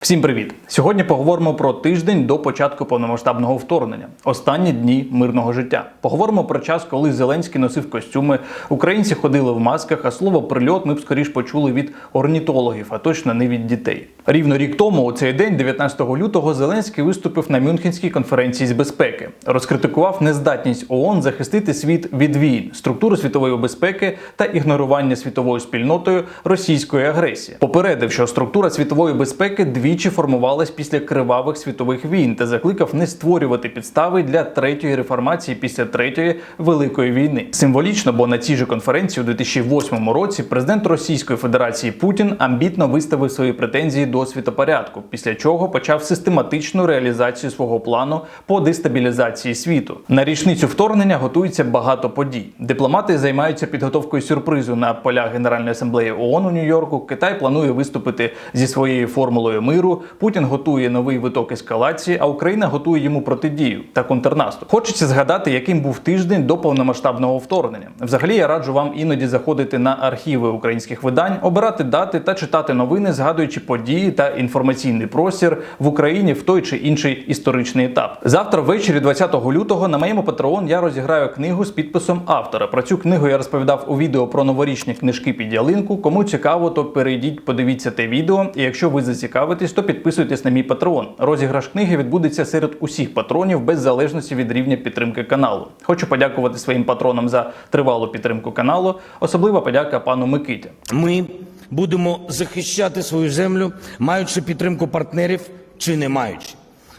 Всім привіт! Сьогодні поговоримо про тиждень до початку повномасштабного вторгнення, останні дні мирного життя. Поговоримо про час, коли Зеленський носив костюми, українці ходили в масках, а слово прильот ми б скоріш почули від орнітологів, а точно не від дітей. Рівно рік тому, у цей день, 19 лютого, Зеленський виступив на Мюнхенській конференції з безпеки, розкритикував нездатність ООН захистити світ від війн, структуру світової безпеки та ігнорування світовою спільнотою російської агресії. Попередив, що структура світової безпеки двічі формувалась після кривавих світових війн та закликав не створювати підстави для третьої реформації після третьої великої війни. Символічно, бо на цій же конференції у 2008 році президент Російської Федерації Путін амбітно виставив свої претензії до світопорядку, після чого почав систематичну реалізацію свого плану по дестабілізації світу. На річницю вторгнення готується багато подій. Дипломати займаються підготовкою сюрпризу на полях Генеральної асамблеї ООН у Нью-Йорку. Китай планує виступити зі своєю формулою миру. Путін готує новий виток ескалації, а Україна готує йому протидію та контрнаступ. Хочеться згадати, яким був тиждень до повномасштабного вторгнення. Взагалі, я раджу вам іноді заходити на архіви українських видань, обирати дати та читати новини, згадуючи події та інформаційний простір в Україні в той чи інший історичний етап. Завтра ввечері, 20 лютого, на моєму Patreon я розіграю книгу з підписом автора. Про цю книгу я розповідав у відео про новорічні книжки під ялинку. Кому цікаво, то перейдіть, подивіться те відео. І якщо ви зацікавитесь, то підписуйтесь на мій Patreon. Розіграш книги відбудеться серед усіх патронів без залежності від рівня підтримки каналу. Хочу подякувати своїм патронам за тривалу підтримку каналу. Особлива подяка пану Микиті. Ми будемо захищати свою землю, маючи підтримку партнерів чи не маючи.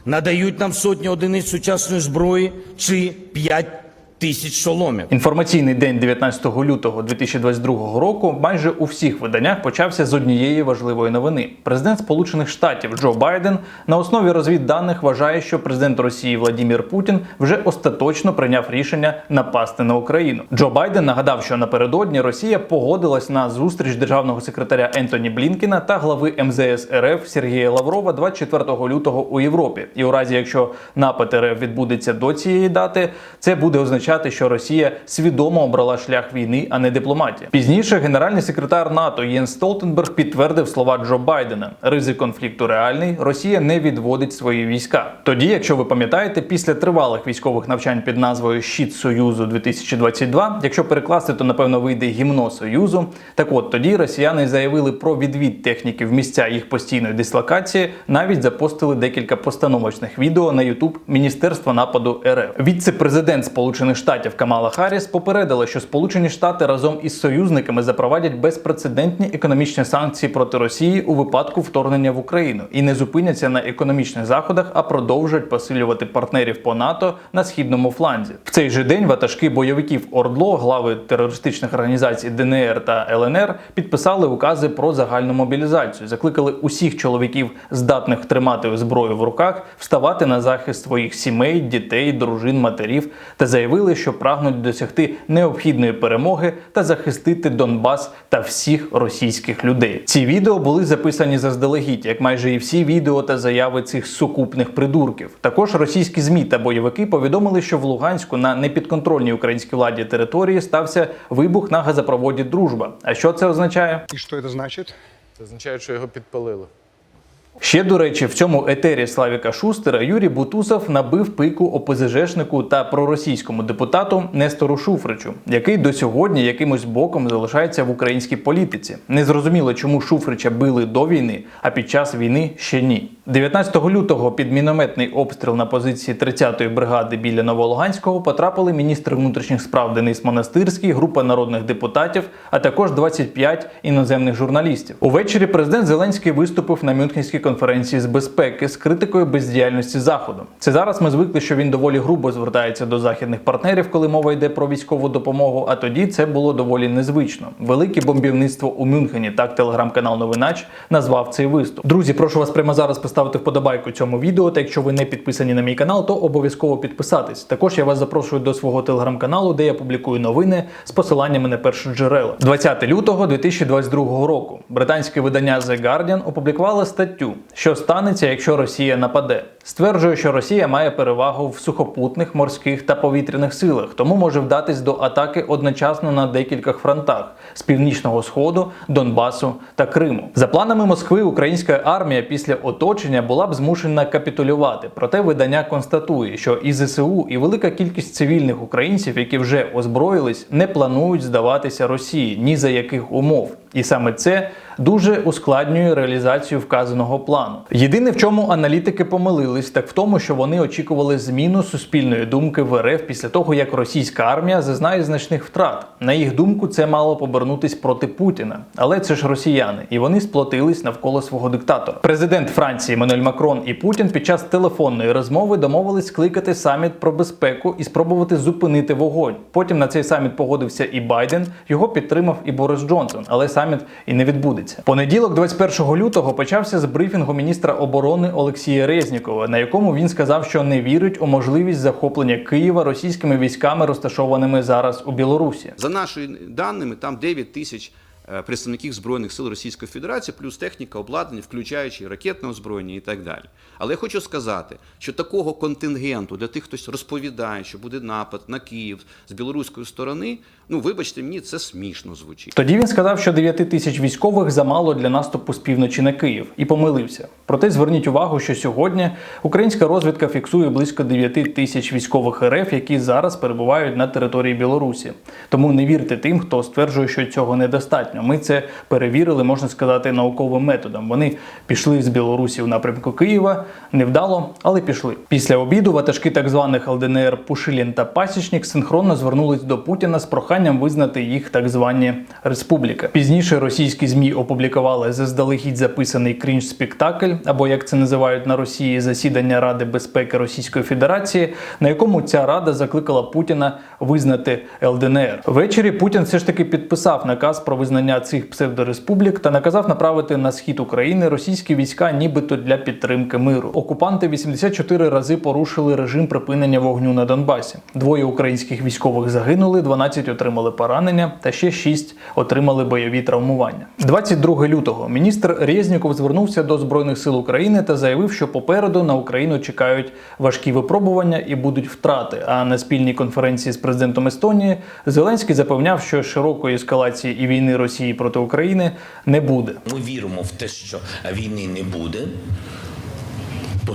Надають нам сотні одиниць сучасної зброї чи 5 тисяч шоломів. Інформаційний день 19 лютого 2022 року майже у всіх виданнях почався з однієї важливої новини. Президент Сполучених Штатів Джо Байден на основі розвідданих вважає, що президент Росії Владімір Путін вже остаточно прийняв рішення напасти на Україну. Джо Байден нагадав, що напередодні Росія погодилась на зустріч державного секретаря Ентоні Блінкіна та глави МЗС РФ Сергія Лаврова 24 лютого у Європі. І у разі, якщо напад РФ відбудеться до цієї дати, це буде означати, що Росія свідомо обрала шлях війни, а не дипломатії. Пізніше генеральний секретар НАТО Єн Столтенберг підтвердив слова Джо Байдена: ризик конфлікту реальний. Росія не відводить свої війська. Тоді, якщо ви пам'ятаєте, після тривалих військових навчань під назвою Щит Союзу 2022, якщо перекласти, то напевно вийде гімно Союзу. Так от тоді росіяни заявили про відвід техніки в місця їх постійної дислокації, навіть запостили декілька постановочних відео на YouTube Міністерства нападу РФ. Віце-президент Сполучених Штатів Камала Харріс попередила, що Сполучені Штати разом із союзниками запровадять безпрецедентні економічні санкції проти Росії у випадку вторгнення в Україну і не зупиняться на економічних заходах, а продовжать посилювати партнерів по НАТО на східному фланзі. В цей же день ватажки бойовиків ОРДЛО, глави терористичних організацій ДНР та ЛНР, підписали укази про загальну мобілізацію, закликали усіх чоловіків, здатних тримати зброю в руках, вставати на захист своїх сімей, дітей, дружин, матерів та заявили, що прагнуть досягти необхідної перемоги та захистити Донбас та всіх російських людей. Ці відео були записані заздалегідь, як майже і всі відео та заяви цих сукупних придурків. Також російські змі та бойовики повідомили, що в Луганську на непідконтрольній українській владі території стався вибух на газопроводі Дружба. А що це означає? И что это значит? Це означає, що його підпалили. Ще до речі, в цьому етері Славіка Шустера Юрій Бутусов набив пику ОПЗЖшнику та проросійському депутату Нестору Шуфричу, який до сьогодні якимось боком залишається в українській політиці. Незрозуміло, чому Шуфрича били до війни, а під час війни ще ні. 19 лютого під мінометний обстріл на позиції 30-ї бригади біля Новолуганського потрапили міністр внутрішніх справ Денис Монастирський, група народних депутатів, а також 25 іноземних журналістів. Увечері президент Зеленський виступив на Мюнхенській конференції з безпеки з критикою бездіяльності заходу. Це зараз ми звикли, що він доволі грубо звертається до західних партнерів, коли мова йде про військову допомогу. А тоді це було доволі незвично. Велике бомбівництво у Мюнхені. Так телеграм-канал Новинач назвав цей виступ. Друзі, прошу вас прямо зараз поставити вподобайку цьому відео. Та якщо ви не підписані на мій канал, то обов'язково підписатись. Також я вас запрошую до свого телеграм-каналу, де я публікую новини з посиланнями на перші джерела. 20 лютого 2022 року британське видання The Guardian опублікувало статтю, що станеться, якщо Росія нападе. Стверджує, що Росія має перевагу в сухопутних, морських та повітряних силах, тому може вдатись до атаки одночасно на декількох фронтах з північного сходу, Донбасу та Криму. За планами Москви, українська армія після оточення була б змушена капітулювати. Проте видання констатує, що і ЗСУ, і велика кількість цивільних українців, які вже озброїлись, не планують здаватися Росії ні за яких умов. І саме це дуже ускладнює реалізацію вказаного плану. Єдине, в чому аналітики помилились, так в тому, що вони очікували зміну суспільної думки в РФ після того, як російська армія зазнає значних втрат. На їх думку, це мало повернутись проти Путіна. Але це ж росіяни, і вони сплотились навколо свого диктатора. Президент Франції Мануель Макрон і Путін під час телефонної розмови домовились скликати саміт про безпеку і спробувати зупинити вогонь. Потім на цей саміт погодився і Байден. Його підтримав і Борис Джонсон, але саміт і не відбудеться. Понеділок, 21 лютого, почався з брифінгу міністра оборони Олексія Резнікова, на якому він сказав, що не вірить у можливість захоплення Києва російськими військами, розташованими зараз у Білорусі. За нашими даними, там 9 тисяч представників Збройних сил Російської Федерації, плюс техніка, обладнання, включаючи ракетне озброєння і так далі. Але я хочу сказати, що такого контингенту для тих, хтось розповідає, що буде напад на Київ з білоруської сторони, ну вибачте мені, це смішно звучить. Тоді він сказав, що 9 тисяч військових замало для наступу з півночі на Київ і помилився. Проте зверніть увагу, що сьогодні українська розвідка фіксує близько 9 тисяч військових РФ, які зараз перебувають на території Білорусі. Тому не вірте тим, хто стверджує, що цього недостатньо. Ми це перевірили, можна сказати, науковим методом. Вони пішли з Білорусі в напрямку Києва. Невдало, але пішли. Після обіду ватажки так званих ЛДНР Пушилін та Пасічник синхронно звернулись до Путіна з проханням визнати їх так звані республіки. Пізніше російські змі опублікували заздалегідь записаний крінж спектакль, або як це називають на Росії засідання Ради безпеки Російської Федерації, на якому ця рада закликала Путіна визнати ЛДНР. Ввечері Путін все ж таки підписав наказ про визнання цих псевдореспублік та наказав направити на схід України російські війська, нібито для підтримки миру. Окупанти 84 рази порушили режим припинення вогню на Донбасі. Двоє українських військових загинули, 12 отримали поранення, та ще 6 отримали бойові травмування. 22 лютого міністр Резніков звернувся до збройних сил України та заявив, що попереду на Україну чекають важкі випробування і будуть втрати. А на спільній конференції з президентом Естонії Зеленський запевняв, що широкої ескалації і війни Росії проти України не буде. Ми віримо в те, що війни не буде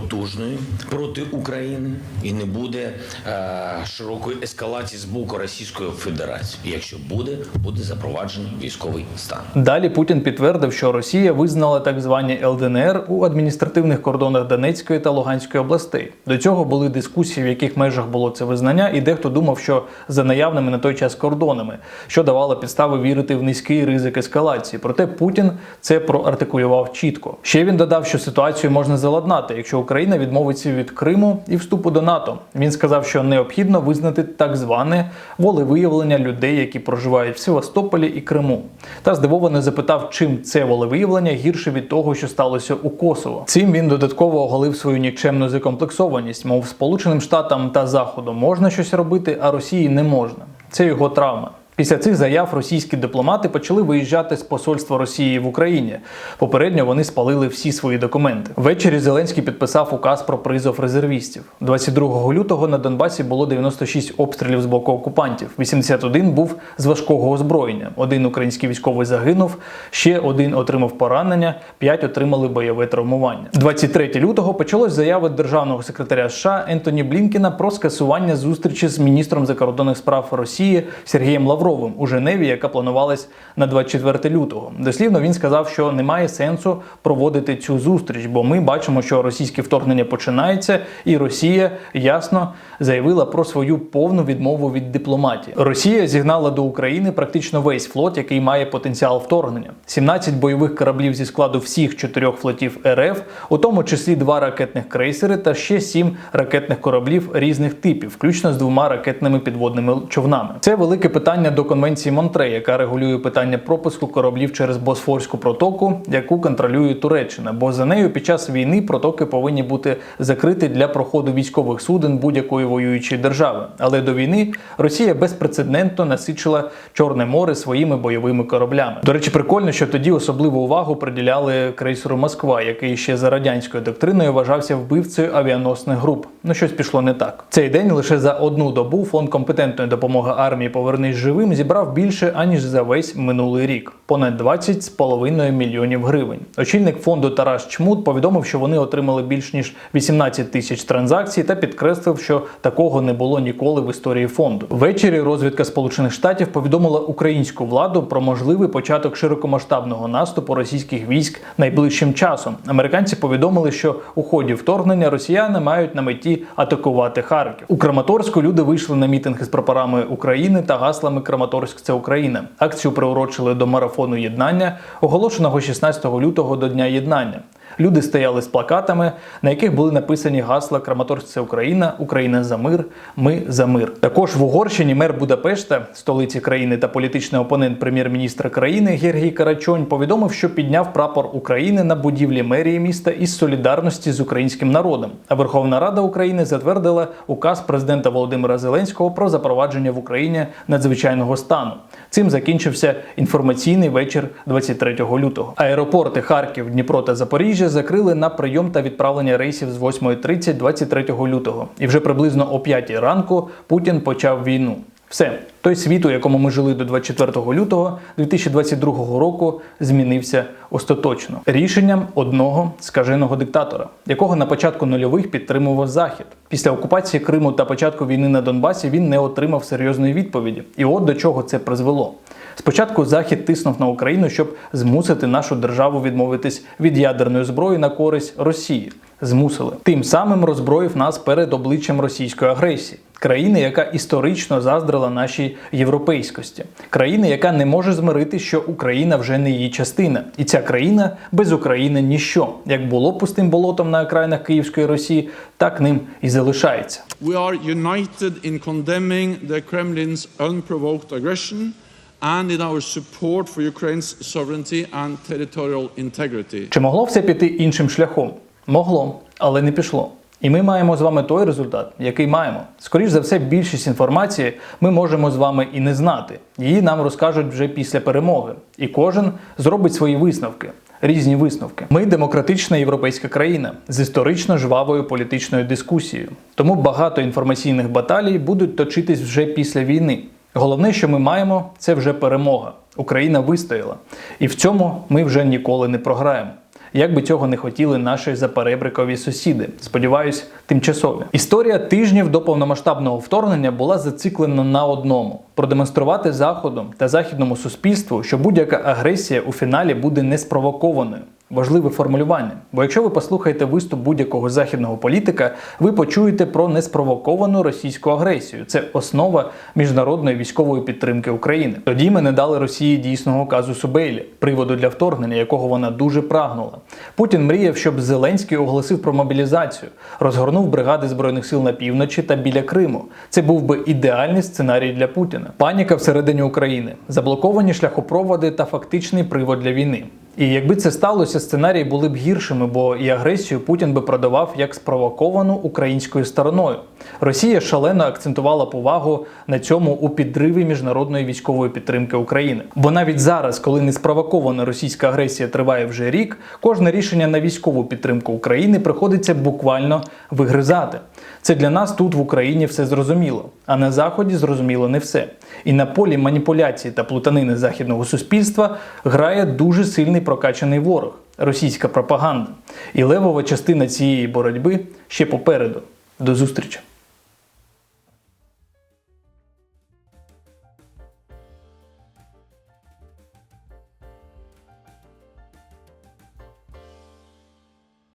потужної проти України і не буде е, широкої ескалації з боку Російської Федерації. Якщо буде, буде запроваджений військовий стан. Далі Путін підтвердив, що Росія визнала так звані ЛДНР у адміністративних кордонах Донецької та Луганської областей. До цього були дискусії, в яких межах було це визнання, і дехто думав, що за наявними на той час кордонами, що давало підстави вірити в низький ризик ескалації. Проте Путін це проартикулював чітко. Ще він додав, що ситуацію можна заладнати, якщо Україна відмовиться від Криму і вступу до НАТО. Він сказав, що необхідно визнати так зване волевиявлення людей, які проживають в Севастополі і Криму. Та здивовано запитав, чим це волевиявлення гірше від того, що сталося у Косово. Цим він додатково оголив свою нікчемну закомплексованість, мов Сполученим Штатам та Заходу можна щось робити, а Росії не можна. Це його травма. Після цих заяв російські дипломати почали виїжджати з посольства Росії в Україні. Попередньо вони спалили всі свої документи. Ввечері Зеленський підписав указ про призов резервістів. 22 лютого на Донбасі було 96 обстрілів з боку окупантів. 81 був з важкого озброєння. Один український військовий загинув, ще один отримав поранення, 5 отримали бойове травмування. 23 лютого почалось заяви державного секретаря США Ентоні Блінкена про скасування зустрічі з міністром закордонних справ Росії Сергієм Лавровим у Женеві, яка планувалась на 24 лютого. Дослівно він сказав, що немає сенсу проводити цю зустріч, бо ми бачимо, що російське вторгнення починається, і Росія ясно заявила про свою повну відмову від дипломатії. Росія зігнала до України практично весь флот, який має потенціал вторгнення. 17 бойових кораблів зі складу всіх чотирьох флотів РФ, у тому числі два ракетних крейсери та ще сім ракетних кораблів різних типів, включно з двома ракетними підводними човнами. Це велике питання до конвенції Монтре, яка регулює питання пропуску кораблів через Босфорську протоку, яку контролює Туреччина. Бо за нею під час війни протоки повинні бути закриті для проходу військових суден будь-якої воюючої держави. Але до війни Росія безпрецедентно насичила Чорне море своїми бойовими кораблями. До речі, прикольно, що тоді особливу увагу приділяли крейсеру Москва, який ще за радянською доктриною вважався вбивцею авіаносних груп. Ну щось пішло не так. Цей день лише за одну добу фонд компетентної допомоги армії Повернись живим зібрав більше аніж за весь минулий рік понад 20 з половиною мільйонів гривень. Очільник фонду Тарас Чмут повідомив, що вони отримали більш ніж 18 тисяч транзакцій та підкреслив, що такого не було ніколи в історії фонду. Ввечері розвідка Сполучених Штатів повідомила українську владу про можливий початок широкомасштабного наступу російських військ найближчим часом. Американці повідомили, що у ході вторгнення росіяни мають на меті атакувати Харків. У Краматорську люди вийшли на мітинги з прапорами України та гаслами Краматорськ це Україна. Акцію приурочили до марафону єднання, оголошеного 16 лютого до Дня єднання. Люди стояли з плакатами, на яких були написані гасла Краматорськ це Україна, Україна за мир, ми за мир. Також в Угорщині мер Будапешта, столиці країни та політичний опонент прем'єр-міністра країни Гергій Карачонь повідомив, що підняв прапор України на будівлі мерії міста із солідарності з українським народом. А Верховна Рада України затвердила указ президента Володимира Зеленського про запровадження в Україні надзвичайного стану. Цим закінчився інформаційний вечір 23 лютого. Аеропорти Харків, Дніпро та Запоріжжя закрили на прийом та відправлення рейсів з 8.30 23 лютого. І вже приблизно о 5 ранку Путін почав війну. Все, той світ, у якому ми жили до 24 лютого 2022 року, змінився остаточно рішенням одного скаженого диктатора, якого на початку нульових підтримував Захід. Після окупації Криму та початку війни на Донбасі він не отримав серйозної відповіді. І от до чого це призвело. Спочатку Захід тиснув на Україну, щоб змусити нашу державу відмовитись від ядерної зброї на користь Росії. Змусили тим самим роззброїв нас перед обличчям російської агресії. Країни, яка історично заздрила нашій європейськості, країни, яка не може змирити, що Україна вже не її частина, і ця країна без України ніщо. Як було пустим болотом на окраїнах Київської Росії, так ним і залишається. We are united in condemning the Kremlin's unprovoked aggression and in our support for Ukraine's sovereignty and territorial integrity. Чи могло все піти іншим шляхом? Могло, але не пішло. І ми маємо з вами той результат, який маємо. Скоріш за все, більшість інформації ми можемо з вами і не знати. Її нам розкажуть вже після перемоги. І кожен зробить свої висновки. Різні висновки. Ми демократична європейська країна з історично жвавою політичною дискусією. Тому багато інформаційних баталій будуть точитись вже після війни. Головне, що ми маємо, це вже перемога. Україна вистояла. І в цьому ми вже ніколи не програємо. Як би цього не хотіли наші заперебрикові сусіди, сподіваюсь, тимчасові. Історія тижнів до повномасштабного вторгнення була зациклена на одному: продемонструвати заходом та західному суспільству, що будь-яка агресія у фіналі буде неспровокованою. Важливе формулювання. Бо якщо ви послухаєте виступ будь-якого західного політика, ви почуєте про неспровоковану російську агресію. Це основа міжнародної військової підтримки України. Тоді ми не дали Росії дійсного казусу Бейлі, приводу для вторгнення, якого вона дуже прагнула. Путін мріяв, щоб Зеленський оголосив про мобілізацію, розгорнув бригади збройних сил на півночі та біля Криму. Це був би ідеальний сценарій для Путіна. Паніка всередині України, заблоковані шляхопроводи та фактичний привод для війни. І якби це сталося, сценарії були б гіршими, бо і агресію Путін би продавав як спровоковану українською стороною. Росія шалено акцентувала повагу на цьому у підриві міжнародної військової підтримки України. Бо навіть зараз, коли неспровокована російська агресія триває вже рік, кожне рішення на військову підтримку України приходиться буквально вигризати. Це для нас тут в Україні все зрозуміло, а на заході зрозуміло не все. І на полі маніпуляції та плутанини західного суспільства грає дуже сильний прокачаний ворог російська пропаганда. І левова частина цієї боротьби ще попереду. До зустрічі!